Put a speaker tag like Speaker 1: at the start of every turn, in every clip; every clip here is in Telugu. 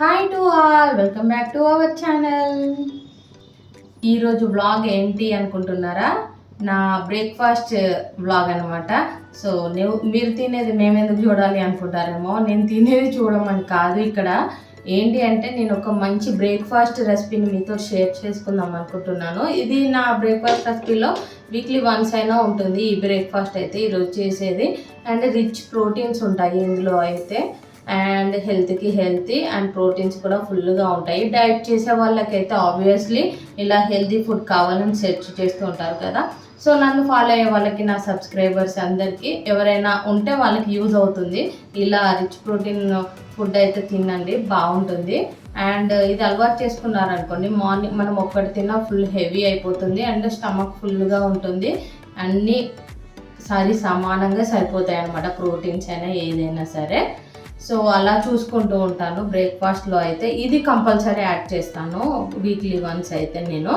Speaker 1: Hi to all welcome back to our channel ఈరోజు వ్లాగ్ ఏంటి అనుకుంటున్నారా? నా బ్రేక్ఫాస్ట్ వ్లాగ్ అనమాట సో నువ్వు మీరు తినేది మేము ఎందుకు చూడాలి అనుకుంటారేమో? నేను తినేది చూడమని కాదు ఇక్కడ. ఏంటి అంటే నేను ఒక మంచి బ్రేక్ఫాస్ట్ రెసిపీని మీతో షేర్ చేసుకుందాం అనుకుంటున్నాను. ఇది నా బ్రేక్ఫాస్ట్ రెసిపీలో వీక్లీ వన్స్ అయినా ఉంటుంది ఈ బ్రేక్ఫాస్ట్ అయితే ఈరోజు చేసేది. అండ్ రిచ్ ప్రోటీన్స్ ఉంటాయి ఇందులో అయితే. అండ్ హెల్త్కి హెల్తీ అండ్ ప్రోటీన్స్ కూడా ఫుల్గా ఉంటాయి. డైట్ చేసే వాళ్ళకైతే ఆబ్వియస్లీ ఇలా హెల్తీ ఫుడ్ కావాలని సెర్చ్ చేస్తూ ఉంటారు కదా. సో నన్ను ఫాలో అయ్యే వాళ్ళకి నా సబ్స్క్రైబర్స్ అందరికీ ఎవరైనా ఉంటే వాళ్ళకి యూజ్ అవుతుంది. ఇలా రిచ్ ప్రోటీన్ ఫుడ్ అయితే తినండి బాగుంటుంది. అండ్ ఇది అలవాటు చేసుకున్నారనుకోండి మార్నింగ్ మనం ఒక్కటి తిన్నా ఫుల్ హెవీ అయిపోతుంది అండ్ స్టమక్ ఫుల్గా ఉంటుంది. అన్నీ సరి సమానంగా సరిపోతాయి అన్నమాట ప్రోటీన్స్ అయినా ఏదైనా సరే. సో అలా చూసుకుంటూ ఉంటాను. బ్రేక్ఫాస్ట్లో అయితే ఇది కంపల్సరీ యాడ్ చేస్తాను. వీక్లీ వన్స్ అయితే నేను.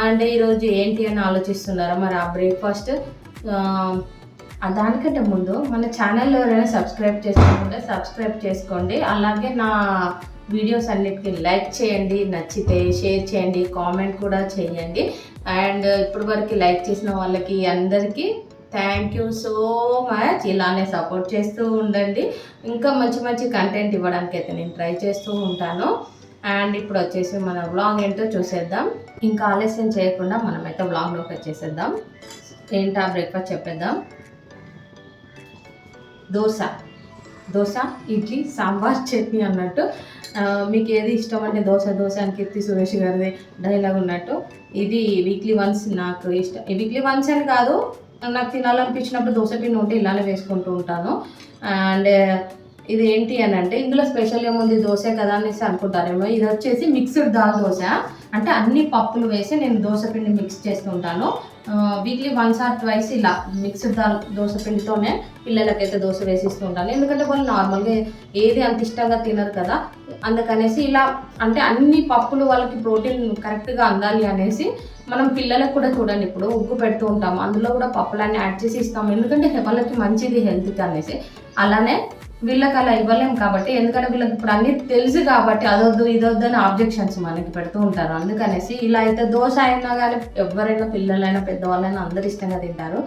Speaker 1: అండ్ ఈరోజు ఏంటి అని ఆలోచిస్తున్నారా? మరి ఆ బ్రేక్ఫాస్ట్ దానికంటే ముందు మన ఛానల్ ఎవరైనా సబ్స్క్రైబ్ చేసుకుంటే సబ్స్క్రైబ్ చేసుకోండి. అలాగే నా వీడియోస్ అన్నిటికీ లైక్ చేయండి. నచ్చితే షేర్ చేయండి. కామెంట్ కూడా చేయండి. అండ్ ఇప్పటివరకు లైక్ చేసిన వాళ్ళకి అందరికీ థ్యాంక్ యూ సో మచ్ ఇలానే సపోర్ట్ చేస్తూ ఉండండి. ఇంకా మంచి మంచి కంటెంట్ ఇవ్వడానికి అయితే నేను ట్రై చేస్తూ ఉంటాను. అండ్ ఇప్పుడు వచ్చేసి మన వ్లాగ్ ఏంటో చూసేద్దాం. ఇంకా ఆలస్యం చేయకుండా మనమైతే వ్లాగ్లోకి వచ్చేసేద్దాం. ఏంటా బ్రేక్ఫాస్ట్ చెప్పేద్దాం. దోశ. దోశ ఇడ్లీ సాంబార్ చట్నీ అన్నట్టు. మీకు ఏది ఇష్టం అంటే దోశ దోశ అని కీర్తి సురేష్ గారిది డైలాగ్ ఉన్నట్టు. ఇది వీక్లీ వన్స్ నాకు ఇష్టం. వీక్లీ వన్స్ అని కాదు. నాకు తినాలనిపించినప్పుడు దోశ పిండి ఉంటే ఇలానే వేసుకుంటూ ఉంటాను. అండ్ ఇది ఏంటి అని అంటే ఇందులో స్పెషల్ ఏముంది దోశ కదా అనేసి అనుకుంటారేమో. ఇది వచ్చేసి మిక్స్డ్ దాల్ దోశ. అంటే అన్ని పప్పులు వేసి నేను దోశ పిండి మిక్స్ చేస్తుంటాను వీక్లీ వన్స్ ఆర్ ట్వైస్ ఇలా మిక్స్డ్ దాల్ దోశ పిండితోనే పిల్లలకైతే దోశ వేసిస్తూ ఉండాలి ఎందుకంటే వాళ్ళు నార్మల్గా ఏది అంత ఇష్టంగా తినరు కదా. అందుకనేసి ఇలా అంటే అన్ని పప్పులు వాళ్ళకి ప్రోటీన్ కరెక్ట్గా అందాలి అనేసి మనం పిల్లలకు కూడా చూడండి. ఇప్పుడు ఉగ్గు పెడుతూ ఉంటాము. అందులో కూడా పప్పులన్నీ యాడ్ చేసి ఇస్తాము. ఎందుకంటే వాళ్ళకి మంచిది హెల్త్కి అనేసి. అలానే వీళ్ళకి అలా ఇవ్వలేం కాబట్టి ఎందుకంటే వీళ్ళకి ఇప్పుడు అన్ని తెలుసు కాబట్టి అదొద్దు ఇదొద్దు అని ఆబ్జెక్షన్స్ మనకి పెడుతూ ఉంటారు. అందుకనేసి ఇలా అయితే దోశ అయినా కానీ ఎవరైనా పిల్లలైనా పెద్దవాళ్ళైనా అందరు ఇష్టంగా తింటారు.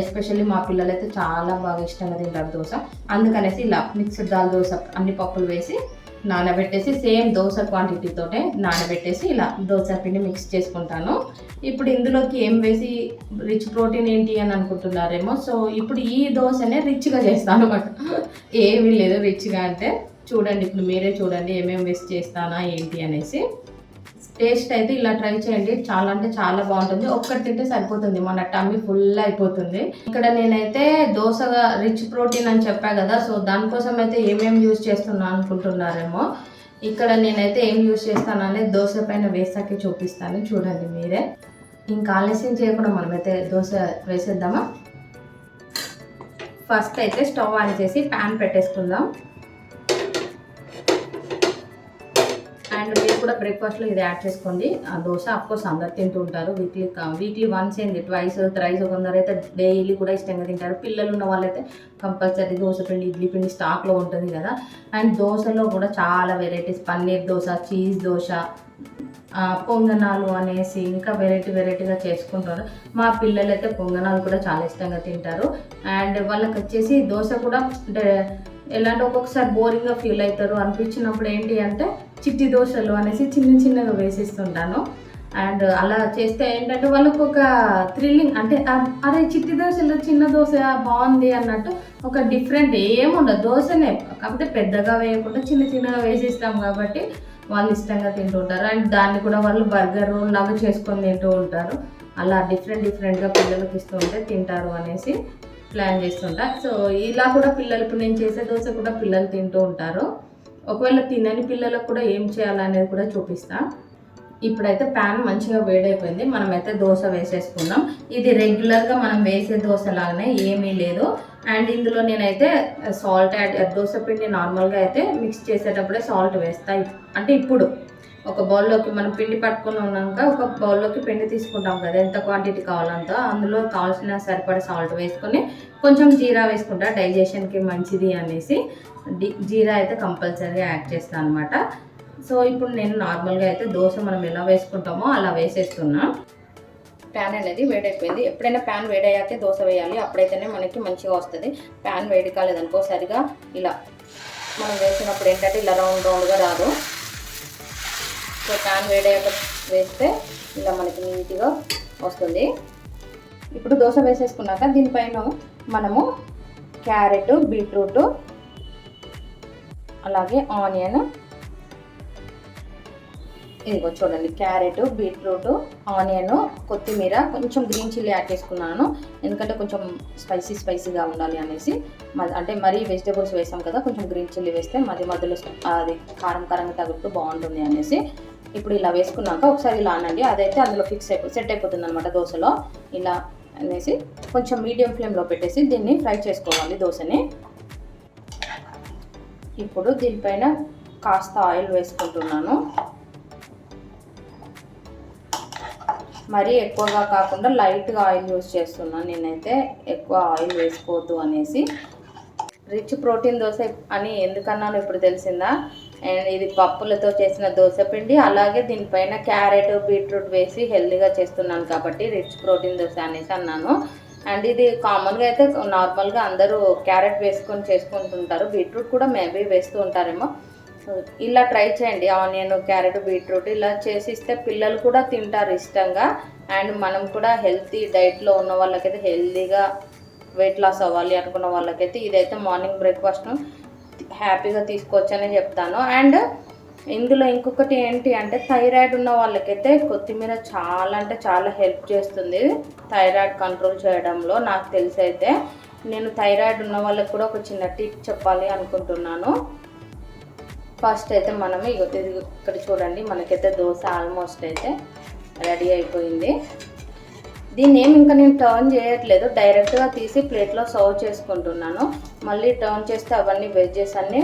Speaker 1: ఎస్పెషల్లీ మా పిల్లలైతే చాలా బాగా ఇష్టంగా తింటారు దోశ. అందుకనేసి ఇలా మిక్స్డ్ దాల్ దోశ అన్ని పప్పులు వేసి నానబెట్టేసి సేమ్ దోశ క్వాంటిటీతోటే నానబెట్టేసి ఇలా దోశ పిండి మిక్స్ చేసుకుంటాను. ఇప్పుడు ఇందులోకి ఏం వేసి రిచ్ ప్రోటీన్ ఏంటి అని అనుకుంటున్నారేమో సో ఇప్పుడు ఈ దోశనే రిచ్గా చేస్తాను అనమాట ఏమీ లేదు రిచ్గా అంటే చూడండి ఇప్పుడు మీరే చూడండి ఏమేమి వేసి చేస్తానా ఏంటి అనేసి. టేస్ట్ అయితే ఇలా ట్రై చేయండి. చాలా అంటే చాలా బాగుంటుంది. ఒక్కటి తింటే సరిపోతుంది. మన టమ్మీ ఫుల్ అయిపోతుంది. ఇక్కడ నేనైతే దోశగా రిచ్ ప్రోటీన్ అని చెప్పా కదా సో దానికోసం అయితే ఏమేమి యూజ్ చేస్తున్నా అనుకుంటున్నారేమో. ఇక్కడ నేనైతే ఏం యూజ్ చేస్తానని దోశ పైన వేసాకే చూపిస్తాను. చూడండి మీరే. ఇంకా ఆలస్యం చేయకుండా మనమైతే దోశ వేసేద్దామా? ఫస్ట్ అయితే స్టవ్ ఆన్ చేసి ప్యాన్ పెట్టేసుకుందాం. కూడా బ్రేక్ఫాస్ట్లో ఇది యాడ్ చేసుకోండి. ఆ దోశ అఫ్కోర్స్ అందరు తింటూ ఉంటారు. వీక్లీ వీక్లీ వన్స్ ఏంది? ట్వైస్ త్రైస్ కొందరు అయితే డైలీ కూడా ఇష్టంగా తింటారు. పిల్లలు ఉన్న వాళ్ళైతే కంపల్సరీ దోశ పిండి ఇడ్లీ పిండి స్టాక్లో ఉంటుంది కదా. అండ్ దోశలో కూడా చాలా వెరైటీస్ పన్నీర్ దోశ చీజ్ దోశ పొంగనాలు అనేసి ఇంకా వెరైటీ వెరైటీగా చేసుకుంటారు. మా పిల్లలు అయితే పొంగనాలు కూడా చాలా ఇష్టంగా తింటారు. అండ్ వాళ్ళకి వచ్చేసి దోశ కూడా అంటే ఎలా అంటే ఒక్కొక్కసారి బోరింగ్గా ఫీల్ అవుతారు. అనిపించినప్పుడు ఏంటి అంటే చిట్టి దోశలు అనేసి చిన్న చిన్నగా వేసిస్తుంటాను. అండ్ అలా చేస్తే ఏంటంటే వాళ్ళకు ఒక థ్రిల్లింగ్ అంటే అదే అరే చిట్టి దోశలు చిన్న దోశ బాగుంది అన్నట్టు ఒక డిఫరెంట్ ఏముండదు. దోశనే కాకపోతే పెద్దగా వేయకుండా చిన్న చిన్నగా వేసిస్తాం కాబట్టి వాళ్ళు ఇష్టంగా తింటూ ఉంటారు. అండ్ దాన్ని కూడా వాళ్ళు బర్గర్ లాగా చేసుకొని తింటూ ఉంటారు. అలా డిఫరెంట్ డిఫరెంట్గా పిల్లలకి ఇస్తూ ఉంటే తింటారు అనేసి ప్లాన్ చేస్తుంటా. సో ఇలా కూడా పిల్లలు ఇప్పుడు నేను చేసే దోశ కూడా పిల్లలు తింటూ ఉంటారు. ఒకవేళ తినని పిల్లలకు కూడా ఏం చేయాలనేది కూడా చూపిస్తా. ఇప్పుడైతే ప్యాన్ మంచిగా వేడైపోయింది. మనమైతే దోశ వేసేసుకున్నాం. ఇది రెగ్యులర్గా మనం వేసే దోశ లాగానే ఏమీ లేదు. అండ్ ఇందులో నేనైతే సాల్ట్ యాడ్ దోశ పిండి నార్మల్గా అయితే మిక్స్ చేసేటప్పుడే సాల్ట్ వేస్తా. అంటే ఇప్పుడు ఒక బౌల్లోకి మనం పిండి పట్టుకుని ఉన్నాక ఒక బౌల్లోకి పిండి తీసుకుంటాం కదా ఎంత క్వాంటిటీ కావాలంత అందులో కావాల్సిన సరిపడ సాల్ట్ వేసుకొని కొంచెం జీరా వేసుకుంటా డైజెషన్కి మంచిది అనేసి జీరా అయితే కంపల్సరీగా యాడ్ చేస్తాను అనమాట సో ఇప్పుడు నేను నార్మల్గా అయితే దోశ మనం ఎలా వేసుకుంటామో అలా వేసేస్తున్నా. ప్యాన్ అనేది వేడైపోయింది. ఎప్పుడైనా ప్యాన్ వేడయ్యాకే దోశ వేయాలి. అప్పుడైతేనే మనకి మంచిగా వస్తుంది. ప్యాన్ వేడి కాలేదనుకో సరిగా ఇలా మనం వేసినప్పుడు ఏంటంటే ఇలా రౌండ్ రౌండ్గా రాదు. సో ప్యాన్ వేడయ్యాక వేస్తే ఇలా మనకి నీట్గా వస్తుంది. ఇప్పుడు దోశ వేసేసుకున్నాక దీనిపైన మనము క్యారెట్ బీట్రూట్ అలాగే ఆనియన్ ఇదిగో చూడండి క్యారెట్ బీట్రూట్ ఆనియన్ కొత్తిమీర కొంచెం గ్రీన్ చిల్లీ యాడ్ చేసుకున్నాను. ఎందుకంటే కొంచెం స్పైసీ స్పైసీగా ఉండాలి అనేసి మ- అంటే మరీ వెజిటేబుల్స్ వేసాం కదా కొంచెం గ్రీన్ చిల్లీ వేస్తే మధ్య మధ్యలో అది కారం కారంగా తగులుతూ బాగుంటుంది అనేసి ఇప్పుడు ఇలా వేసుకున్నాక ఒకసారి ఇలా అనండి. అదైతే అందులో ఫిక్స్ అయిపో సెట్ అయిపోతుంది అనమాట దోశలో. ఇలా అనేసి కొంచెం మీడియం ఫ్లేమ్లో పెట్టేసి దీన్ని ఫ్రై చేసుకోవాలి దోశని. ఇప్పుడు దీనిపైన కాస్త ఆయిల్ వేసుకుంటున్నాను. మరీ ఎక్కువగా కాకుండా లైట్గా ఆయిల్ యూస్ చేస్తున్నాను నేనైతే ఎక్కువ ఆయిల్ వేసుకోవద్దు అనేసి. రిచ్ ప్రోటీన్ దోశ అని ఎందుకన్నాను ఇప్పుడు తెలిసిందా? అండ్ ఇది పప్పులతో చేసిన దోశ పిండి. అలాగే దీనిపైన క్యారెట్ బీట్రూట్ వేసి హెల్దీగా చేస్తున్నాను కాబట్టి రిచ్ ప్రోటీన్ దోశ అనేసి అన్నాను. అండ్ ఇది కామన్గా అయితే నార్మల్గా అందరూ క్యారెట్ వేసుకొని చేసుకుంటుంటారు. బీట్రూట్ కూడా మేబీ వేస్తూ ఉంటారేమో. ఇలా ట్రై చేయండి. ఆనియన్ క్యారెట్ బీట్రూట్ ఇలా చేసిస్తే పిల్లలు కూడా తింటారు ఇష్టంగా. అండ్ మనం కూడా హెల్తీ డైట్లో ఉన్న వాళ్ళకైతే హెల్తీగా వెయిట్ లాస్ అవ్వాలి అనుకున్న వాళ్ళకైతే ఇదైతే మార్నింగ్ బ్రేక్ఫాస్ట్. హ్యాపీగా తీసుకోవచ్చని చెప్తాను. అండ్ ఇందులో ఇంకొకటి ఏంటి అంటే థైరాయిడ్ ఉన్న వాళ్ళకైతే కొత్తిమీర చాలా అంటే చాలా హెల్ప్ చేస్తుంది థైరాయిడ్ కంట్రోల్ చేయడంలో నాకు తెలిసి అయితే నేను థైరాయిడ్ ఉన్న వాళ్ళకి కూడా ఒక చిన్న టిప్ చెప్పాలి అనుకుంటున్నాను. ఫస్ట్ అయితే మనం ఇక్కడ చూడండి మనకైతే దోశ ఆల్మోస్ట్ అయితే రెడీ అయిపోయింది. దీన్ని ఏమి ఇంకా నేను టర్న్ చేయట్లేదు. డైరెక్ట్గా తీసి ప్లేట్లో సర్వ్ చేసుకుంటున్నాను. మళ్ళీ టర్న్ చేస్తే అవన్నీ వెజ్జెస్ అన్నీ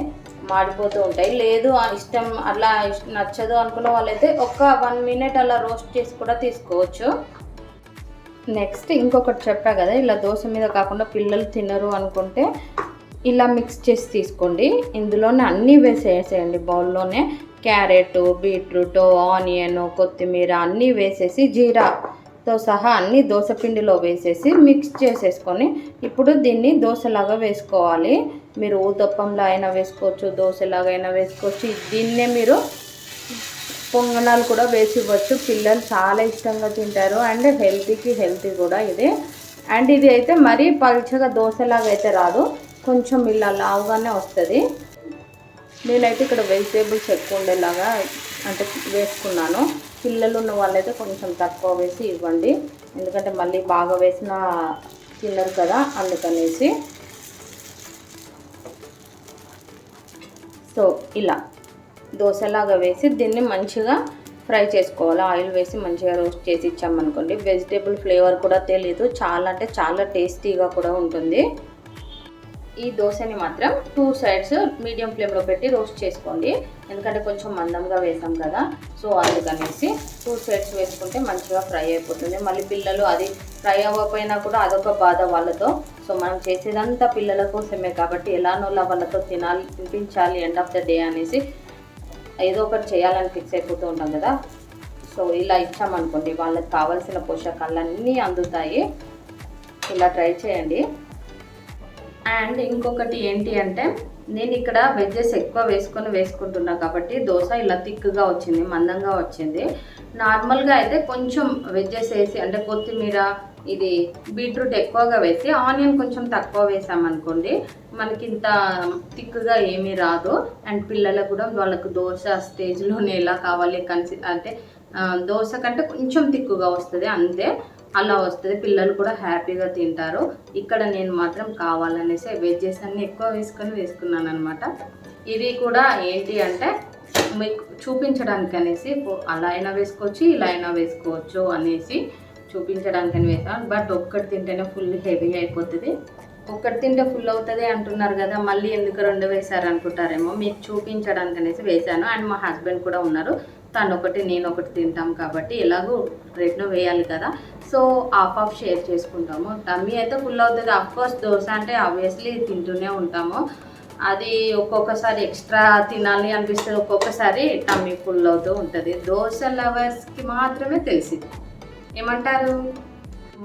Speaker 1: మాడిపోతూ ఉంటాయి. లేదు ఆ ఇష్టం అలా నచ్చదు అనుకున్న వాళ్ళైతే ఒక వన్ మినిట్ అలా రోస్ట్ చేసి కూడా తీసుకోవచ్చు. నెక్స్ట్ ఇంకొకటి చెప్పా కదా ఇలా దోశ మీద కాకుండా పిల్లలు తినరు అనుకుంటే ఇలా మిక్స్ చేసి తీసుకోండి. ఇందులోనే అన్నీ వేసేసేయండి. బౌల్లోనే క్యారెట్ బీట్రూట్ ఆనియన్ కొత్తిమీర అన్నీ వేసేసి జీరా తో సహా అన్ని దోశ పిండిలో వేసేసి మిక్స్ చేసేసుకొని ఇప్పుడు దీన్ని దోశలాగా వేసుకోవాలి. మీరు ఊతప్పంలో అయినా వేసుకోవచ్చు దోశలాగా అయినా వేసుకోవచ్చు. దీన్నే మీరు పొంగనాలు కూడా వేసి ఇవ్వచ్చు. పిల్లలు చాలా ఇష్టంగా తింటారు అండ్ హెల్తీకి హెల్తీ కూడా ఇది. అండ్ ఇది అయితే మరీ పలుచగా దోశలాగా అయితే రాదు. కొంచెం ఇలా లావుగానే వస్తుంది. నేనైతే ఇక్కడ వెజిటేబుల్స్ ఎక్కువ ఉండేలాగా అంటే వేసుకున్నాను. పిల్లలు ఉన్న వాళ్ళైతే కొంచెం తక్కువ వేసి ఇవ్వండి. ఎందుకంటే మళ్ళీ బాగా వేసిన తినరు కదా అందుకనేసి. సో ఇలా. దోశలాగా వేసి దీన్ని మంచిగా ఫ్రై చేసుకోవాలి. ఆయిల్ వేసి మంచిగా రోస్ట్ చేసి ఇచ్చామనుకోండి. వెజిటేబుల్ ఫ్లేవర్ కూడా తెలీదు. చాలా అంటే చాలా టేస్టీగా కూడా ఉంటుంది. ఈ దోశని మాత్రం టూ సైడ్స్ మీడియం ఫ్లేమ్లో పెట్టి రోస్ట్ చేసుకోండి. ఎందుకంటే కొంచెం మందంగా వేసాం కదా సో అందుకనేసి టూ సెట్స్ వేసుకుంటే మంచిగా ఫ్రై అయిపోతుంది. మళ్ళీ పిల్లలు అది ఫ్రై అవ్వకపోయినా కూడా అదొక బాధ వాళ్ళతో. సో మనం చేసేదంతా పిల్లల కోసమే కాబట్టి ఎలానోలా వాళ్ళతో తినాలి తినిపించాలి ఎండ్ ఆఫ్ ద డే అనేసి ఏదో ఒకటి చేయాలని ఫిక్స్ అయిపోతూ ఉంటాం కదా. సో ఇలా ఇచ్చామనుకోండి వాళ్ళకి కావాల్సిన పోషకాలన్నీ అందుతాయి. ఇలా ట్రై చేయండి. అండ్ ఇంకొకటి ఏంటి అంటే నేను ఇక్కడ వెజ్జెస్ ఎక్కువ వేసుకొని వేసుకుంటున్నా కాబట్టి దోశ ఇలా థిక్గా వచ్చింది మందంగా వచ్చింది. నార్మల్గా అయితే కొంచెం వెజ్జెస్ వేసి అంటే కొత్తిమీర ఇది బీట్రూట్ ఎక్కువగా వేసి ఆనియన్ కొంచెం తక్కువ వేసామనుకోండి మనకి ఇంత థిక్గా ఏమీ రాదు. అండ్ పిల్లలకు కూడా వాళ్ళకు దోశ స్టేజ్లోనే ఎలా కావాలి కన్సి అంటే దోశ కంటే కొంచెం తిక్కుగా వస్తుంది అంతే. అలా వస్తుంది. పిల్లలు కూడా హ్యాపీగా తింటారు. ఇక్కడ నేను మాత్రం కావాలనేసి వెజ్జెస్ అన్నీ ఎక్కువ వేసుకొని వేసుకున్నాను అనమాట ఇది కూడా ఏంటి అంటే మీకు చూపించడానికి అనేసి అలా అయినా వేసుకోవచ్చు ఇలా అయినా వేసుకోవచ్చు అనేసి చూపించడానికి అని వేసాను బట్ ఒక్కటి తింటేనే ఫుల్ హెవీ అయిపోతుంది. ఒక్కటి తింటే ఫుల్ అవుతుంది అంటున్నారు కదా మళ్ళీ ఎందుకు రెండు వేశారు అనుకుంటారేమో మీకు చూపించడానికి అనేసి వేశాను. అండ్ మా హస్బెండ్ కూడా ఉన్నారు. తను ఒకటి నేను ఒకటి తింటాం కాబట్టి ఎలాగో రెండు వేయాలి కదా. సో హాఫ్ ఆఫ్ షేర్ చేసుకుంటాము. టమ్మీ అయితే ఫుల్ అవుతుంది. అఫ్ కోర్స్ దోశ అంటే ఆబ్వియస్లీ తింటూనే ఉంటాము. అది ఒక్కొక్కసారి ఎక్స్ట్రా తినాలి అనిపిస్తుంది. ఒక్కొక్కసారి టమ్మీ ఫుల్ అవుతూ ఉంటుంది. దోశ లవర్స్కి మాత్రమే తెలిసింది. ఏమంటారు?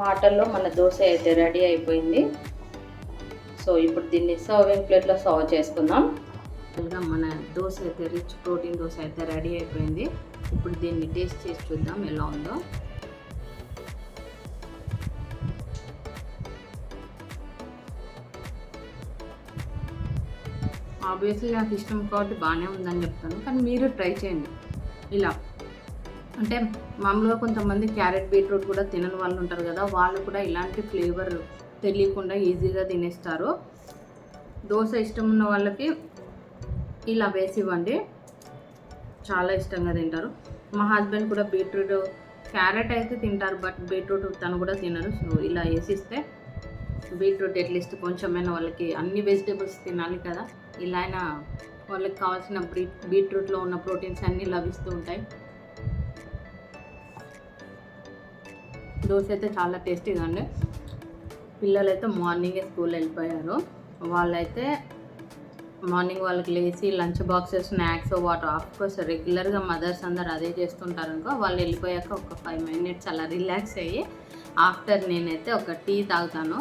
Speaker 1: మాటల్లో మన దోశ అయితే రెడీ అయిపోయింది. సో ఇప్పుడు దీన్ని సర్వింగ్ ప్లేట్లో సర్వ్ చేసుకుందాం. యాక్చువల్గా మన దోశ అయితే రిచ్ ప్రోటీన్ దోశ అయితే రెడీ అయిపోయింది. ఇప్పుడు దీన్ని టేస్ట్ చేసి చూద్దాం ఎలా ఉందో. ఆబ్వియస్లీ నాకు ఇష్టం కాబట్టి బాగానే ఉందని చెప్తాను. కానీ మీరు ట్రై చేయండి. ఇలా. అంటే మామూలుగా కొంతమంది క్యారెట్ బీట్రూట్ కూడా తినని వాళ్ళు ఉంటారు కదా వాళ్ళు కూడా ఇలాంటి ఫ్లేవర్ తెలియకుండా ఈజీగా తినేస్తారు. దోశ ఇష్టం ఉన్న వాళ్ళకి ఇలా వేసి ఇవ్వండి చాలా ఇష్టంగా తింటారు. మా హస్బెండ్ కూడా బీట్రూట్ క్యారెట్ అయితే తింటారు బట్ బీట్రూట్ తను కూడా తినరు. సో ఇలా వేసిస్తే బీట్రూట్ అట్లీస్ట్ కొంచెమైనా వాళ్ళకి అన్ని వెజిటేబుల్స్ తినాలి కదా. ఇలా అయినా వాళ్ళకి కావాల్సిన బీ బీట్రూట్లో ఉన్న ప్రోటీన్స్ అన్నీ లభిస్తూ ఉంటాయి. దోశ అయితే చాలా టేస్టీగా అండి పిల్లలైతే మార్నింగే స్కూల్ వెళ్ళిపోయారు. వాళ్ళైతే మార్నింగ్ వాళ్ళకి లేచి lunch boxes snacks water. Of course రెగ్యులర్గా మదర్స్ అందరు అదే చేస్తుంటారు అనుకో వాళ్ళు వెళ్ళిపోయాక ఒక ఫైవ్ మినిట్స్ అలా రిలాక్స్ అయ్యి ఆఫ్టర్ నేనైతే ఒక టీ తాగుతాను.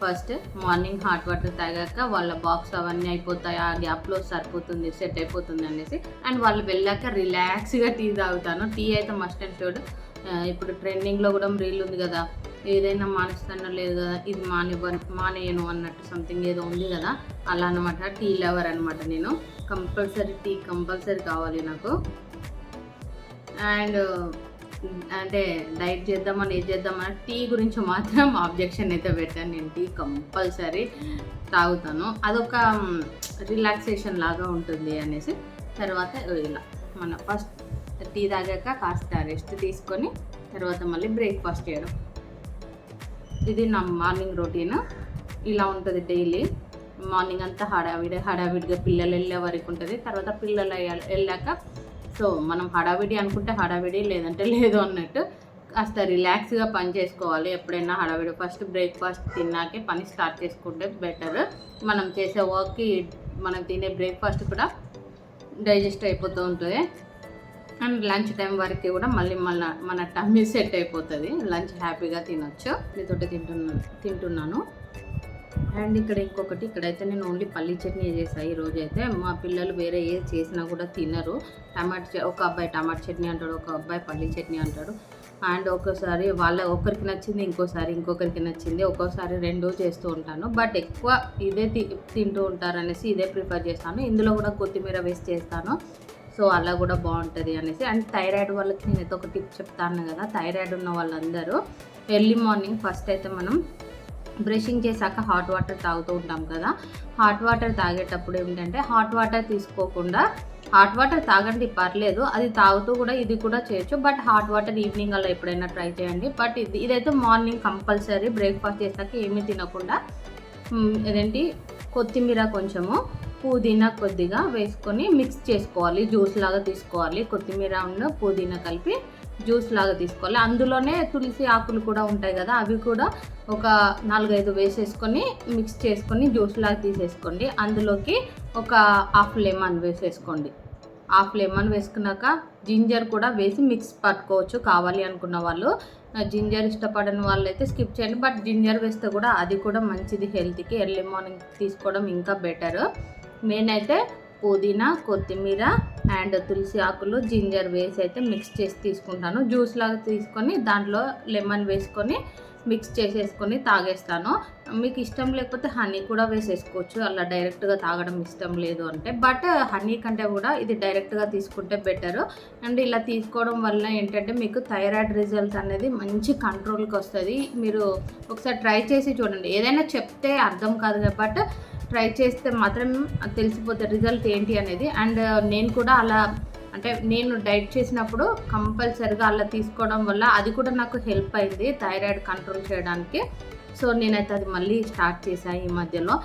Speaker 1: ఫస్ట్ మార్నింగ్ హాట్ వాటర్ తాగాక వాళ్ళ బాక్స్ అవన్నీ అయిపోతాయి ఆ గ్యాప్లో సరిపోతుంది సెట్ అయిపోతుంది అనేసి అండ్ వాళ్ళు వెళ్ళాక రిలాక్స్గా టీ తాగుతాను. టీ అయితే మస్ట్ అండ్ షుడ్ ఇప్పుడు ట్రెండింగ్లో కూడా రీల్ ఉంది కదా ఏదైనా మానేస్తానో లేదు కదా ఇది మానివ్వ మానేయను అన్నట్టు సంథింగ్ ఏదో ఉంది కదా అలా అనమాట టీ లవర్ అనమాట నేను. కంపల్సరీ టీ కంపల్సరీ కావాలి నాకు. అండ్ అంటే డైట్ చేద్దామని ఏం చేద్దామని టీ గురించి మాత్రం ఆబ్జెక్షన్ అయితే పెట్టాను. నేను టీ కంపల్సరీ తాగుతాను. అదొక రిలాక్సేషన్ లాగా ఉంటుంది అనేసి. తర్వాత ఇలా మన ఫస్ట్ టీ తాగాక కాస్త రెస్ట్ తీసుకొని తర్వాత మళ్ళీ బ్రేక్ఫాస్ట్ చేయడం. ఇది నా మార్నింగ్ రొటీన్. ఇలా ఉంటుంది డైలీ. మార్నింగ్ అంతా హడావిడి హడావిడిగా పిల్లలు వెళ్ళే వరకు ఉంటుంది. తర్వాత పిల్లలు వెళ్ళాక సో మనం హడావిడి అనుకుంటే హడావిడి లేదంటే లేదు అన్నట్టు కాస్త రిలాక్స్గా పని చేసుకోవాలి. ఎప్పుడైనా హడావిడి ఫస్ట్ బ్రేక్ఫాస్ట్ తిన్నాకే పని స్టార్ట్ చేసుకుంటే బెటర్. మనం చేసే వర్క్కి మనం తినే బ్రేక్ఫాస్ట్ కూడా డైజెస్ట్ అయిపోతూ ఉంటుంది. అండ్ లంచ్ టైం వరకు కూడా మళ్ళీ మళ్ళీ మన టమ్మీ సెట్ అయిపోతుంది. లంచ్ హ్యాపీగా తినొచ్చు. మీతోటి తింటున్నా తింటున్నాను. అండ్ ఇక్కడ ఇంకొకటి ఇక్కడైతే నేను ఓన్లీ పల్లీ చట్నీ చేసాను ఈరోజు అయితే మా పిల్లలు వేరే ఏది చేసినా కూడా తినరు. టమాటా ఒక అబ్బాయి టమాటా చట్నీ అంటాడు ఒక అబ్బాయి పల్లీ చట్నీ అంటాడు. అండ్ ఒక్కోసారి వాళ్ళ ఒకరికి నచ్చింది ఇంకోసారి ఇంకొకరికి నచ్చింది. ఒక్కోసారి రెండు చేస్తూ ఉంటాను. బట్ ఎక్కువ ఇదే తి తింటూ ఉంటారు అనేసి ఇదే ప్రిఫర్ చేస్తాను. ఇందులో కూడా కొత్తిమీర వేసి చేస్తాను. సో అలా కూడా బాగుంటుంది అనేసి. అండ్ థైరాయిడ్ వాళ్ళకి నేనైతే ఒక టిప్ చెప్తాను కదా థైరాయిడ్ ఉన్న వాళ్ళందరూ ఎర్లీ మార్నింగ్ ఫస్ట్ అయితే మనం బ్రషింగ్ చేశాక హాట్ వాటర్ తాగుతూ ఉంటాం కదా. హాట్ వాటర్ తాగేటప్పుడు ఏంటంటే హాట్ వాటర్ తీసుకోకుండా హాట్ వాటర్ తాగండి పర్లేదు అది తాగుతూ కూడా ఇది కూడా చేయొచ్చు. బట్ హాట్ వాటర్ ఈవినింగ్ అలా ఎప్పుడైనా ట్రై చేయండి. బట్ ఇది ఇదైతే మార్నింగ్ కంపల్సరీ బ్రేక్ఫాస్ట్ చేశాక ఏమీ తినకుండా మ్, ఇదేంటి కొత్తిమీర కొంచెము పుదీనా కొద్దిగా వేసుకొని మిక్స్ చేసుకోవాలి. జ్యూస్ లాగా తీసుకోవాలి. కొత్తిమీర ఉన్న పుదీనా కలిపి జ్యూస్ లాగా తీసుకోవాలి. అందులోనే తులసి ఆకులు కూడా ఉంటాయి కదా అవి కూడా ఒక నాలుగైదు వేసేసుకొని మిక్స్ చేసుకొని జ్యూస్ లాగా తీసేసుకోండి. అందులోకి ఒక హాఫ్ లెమన్ వేసేసుకోండి. హాఫ్ లెమన్ వేసుకున్నాక జింజర్ కూడా వేసి మిక్స్ పట్టుకోవచ్చు కావాలి అనుకున్న వాళ్ళు. జింజర్ ఇష్టపడని వాళ్ళు అయితే స్కిప్ చేయండి. బట్ జింజర్ వేస్తే కూడా అది కూడా మంచిది హెల్త్కి. ఎర్లీ మార్నింగ్ తీసుకోవడం ఇంకా బెటర్. నేనైతే పుదీనా కొత్తిమీర అండ్ తులసి ఆకులు జింజర్ వేసి అయితే మిక్స్ చేసి తీసుకుంటాను. జ్యూస్ లాగా తీసుకొని దాంట్లో లెమన్ వేసుకొని మిక్స్ చేసేసుకొని తాగేస్తాను. మీకు ఇష్టం లేకపోతే హనీ కూడా వేసేసుకోవచ్చు. అలా డైరెక్ట్గా తాగడం ఇష్టం లేదు అంటే. బట్ హనీ కంటే కూడా ఇది డైరెక్ట్గా తీసుకుంటే బెటర్. అండ్ ఇలా తీసుకోవడం వల్ల ఏంటంటే మీకు థైరాయిడ్ రిజల్ట్ అనేది మంచి కంట్రోల్కి వస్తుంది. మీరు ఒకసారి ట్రై చేసి చూడండి. ఏదైనా చెప్తే అర్థం కాదు బట్ ట్రై చేస్తే మాత్రం తెలిసిపోతే రిజల్ట్ ఏంటి అనేది. అండ్ నేను కూడా అలా అంటే నేను డైట్ చేసినప్పుడు కంపల్సరిగా అలా తీసుకోవడం వల్ల అది కూడా నాకు హెల్ప్ అయింది థైరాయిడ్ కంట్రోల్ చేయడానికి. సో నేనైతే అది మళ్ళీ స్టార్ట్ చేశాను ఈ మధ్యలో.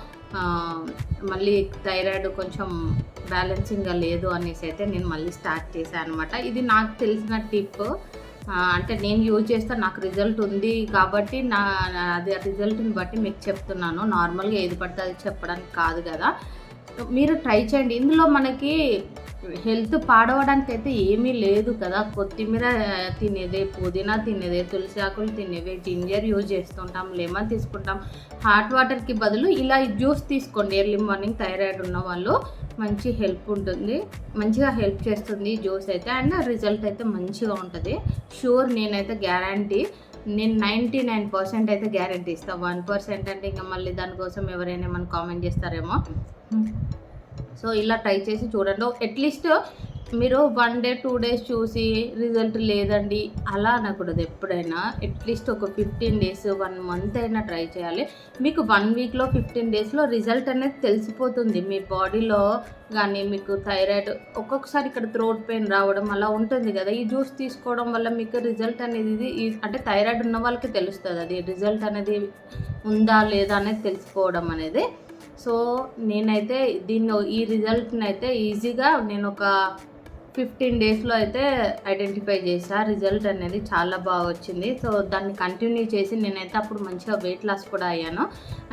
Speaker 1: మళ్ళీ థైరాయిడ్ కొంచెం బ్యాలెన్సింగ్గా లేదు అనేసి అయితే నేను మళ్ళీ స్టార్ట్ చేశాను అనమాట ఇది నాకు తెలిసిన టిప్. అంటే నేను యూజ్ చేస్తే నాకు రిజల్ట్ ఉంది కాబట్టి నా నా- అది రిజల్ట్ని బట్టి మీకు చెప్తున్నాను. నార్మల్గా ఏది పడితే అది చెప్పడానికి కాదు కదా.
Speaker 2: మీరు ట్రై చేయండి. ఇందులో మనకి హెల్త్ పాడవడానికి అయితే ఏమీ లేదు కదా. కొత్తిమీర తినేదే పుదీనా తినేదే తులసి ఆకులు తినేవే జింజర్ యూజ్ చేస్తుంటాం లెమన్ తీసుకుంటాం. హాట్ వాటర్కి బదులు ఇలా జ్యూస్ తీసుకోండి. ఎర్లీ మార్నింగ్ థైరాయిడ్ ఉన్న వాళ్ళు మంచి హెల్ప్ ఉంటుంది. మంచిగా హెల్ప్ చేస్తుంది జ్యూస్ అయితే. అండ్ రిజల్ట్ అయితే మంచిగా ఉంటుంది. షూర్ నేనైతే గ్యారంటీ. నేను నైంటీ నైన్ పర్సెంట్ అయితే గ్యారంటీ ఇస్తాను వన్ పర్సెంట్ అంటే ఇంకా మళ్ళీ దానికోసం ఎవరైనా ఏమైనా కామెంట్ చేస్తారేమో. సో ఇలా ట్రై చేసి చూడండి. అట్లీస్ట్ మీరు వన్ డే టూ డేస్ చూసి రిజల్ట్ లేదండి అలా అనకూడదు ఎప్పుడైనా. అట్లీస్ట్ ఒక ఫిఫ్టీన్ డేస్ వన్ మంత్ అయినా ట్రై చేయాలి. మీకు వన్ వీక్లో ఫిఫ్టీన్ డేస్లో రిజల్ట్ అనేది తెలిసిపోతుంది. మీ బాడీలో కానీ మీకు థైరాయిడ్ ఒక్కొక్కసారి ఇక్కడ థ్రోట్ పెయిన్ రావడం అలా ఉంటుంది కదా. ఈ జ్యూస్ తీసుకోవడం వల్ల మీకు రిజల్ట్ అనేది ఇది అంటే థైరాయిడ్ ఉన్న వాళ్ళకి తెలుస్తుంది. అది రిజల్ట్ అనేది ఉందా లేదా అనేది తెలుసుకోవడం అనేది. సో నేనైతే దీన్ని ఈ రిజల్ట్ని అయితే ఈజీగా నేను ఒక ఫిఫ్టీన్ డేస్లో అయితే ఐడెంటిఫై చేసా రిజల్ట్ అనేది చాలా బాగా వచ్చింది. సో దాన్ని కంటిన్యూ చేసి నేనైతే అప్పుడు మంచిగా వెయిట్ లాస్ కూడా అయ్యాను.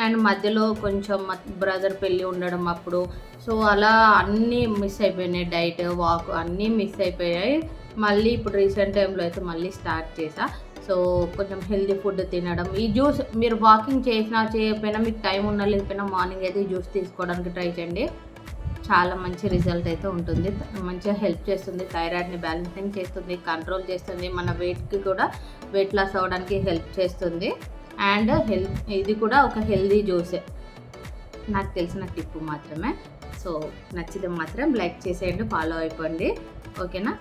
Speaker 2: అండ్ మధ్యలో కొంచెం మా బ్రదర్ పెళ్ళి ఉండడం అప్పుడు. సో అలా అన్నీ మిస్ అయిపోయినాయి. డైట్ వాక్ అన్నీ మిస్ అయిపోయాయి. మళ్ళీ ఇప్పుడు రీసెంట్ టైంలో అయితే మళ్ళీ స్టార్ట్ చేసా సో కొంచెం హెల్దీ ఫుడ్ తినడం. ఈ జ్యూస్ మీరు వాకింగ్ చేసినా చేయకపోయినా మీకు టైం ఉన్నా లేకపోయినా మార్నింగ్ అయితే ఈ జ్యూస్ తీసుకోవడానికి ట్రై చేయండి. చాలా మంచి రిజల్ట్ అయితే ఉంటుంది. మంచిగా హెల్ప్ చేస్తుంది. థైరాయిడ్ని బ్యాలెన్సింగ్ చేస్తుంది. కంట్రోల్ చేస్తుంది. మన వెయిట్కి కూడా వెయిట్ లాస్ అవ్వడానికి హెల్ప్ చేస్తుంది. అండ్ హెల్త్ ఇది కూడా ఒక హెల్దీ జ్యూసే. నాకు తెలిసిన టిప్ మాత్రమే. సో నచ్చితే మాత్రం లైక్ చేసేయండి ఫాలో అయిపోండి. ఓకేనా?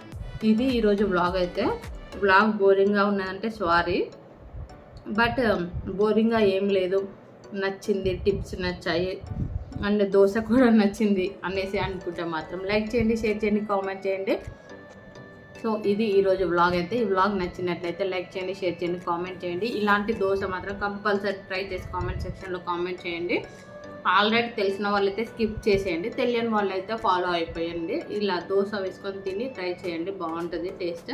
Speaker 2: ఇది ఈరోజు బ్లాగ్ అయితే. బ్లాగ్ బోరింగ్గా ఉన్నదంటే సారీ. బట్ బోరింగ్గా ఏం లేదు. నచ్చింది టిప్స్ నచ్చాయి. అండ్ దోశ కూడా నచ్చింది అనేసి అనుకుంటే మాత్రం లైక్ చేయండి షేర్ చేయండి కామెంట్ చేయండి. సో ఇది ఈరోజు వ్లాగ్ అయితే. ఈ వ్లాగ్ నచ్చినట్లయితే లైక్ చేయండి షేర్ చేయండి కామెంట్ చేయండి. ఇలాంటి దోశ మాత్రం కంపల్సరీ ట్రై చేసి కామెంట్ సెక్షన్లో కామెంట్ చేయండి. ఆల్రెడీ తెలిసిన వాళ్ళైతే స్కిప్ చేసేయండి. తెలియని వాళ్ళైతే ఫాలో అయిపోయండి. ఇలా దోశ వేసుకొని తిని ట్రై చేయండి. బాగుంటుంది టేస్ట్.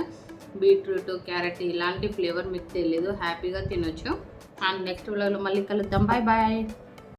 Speaker 2: బీట్రూట్ క్యారెట్ ఇలాంటి ఫ్లేవర్ మీకు తెలియదు హ్యాపీగా తినొచ్చు. అండ్ నెక్స్ట్ వ్లాగ్లో మళ్ళీ కలుద్దాం. Bye bye.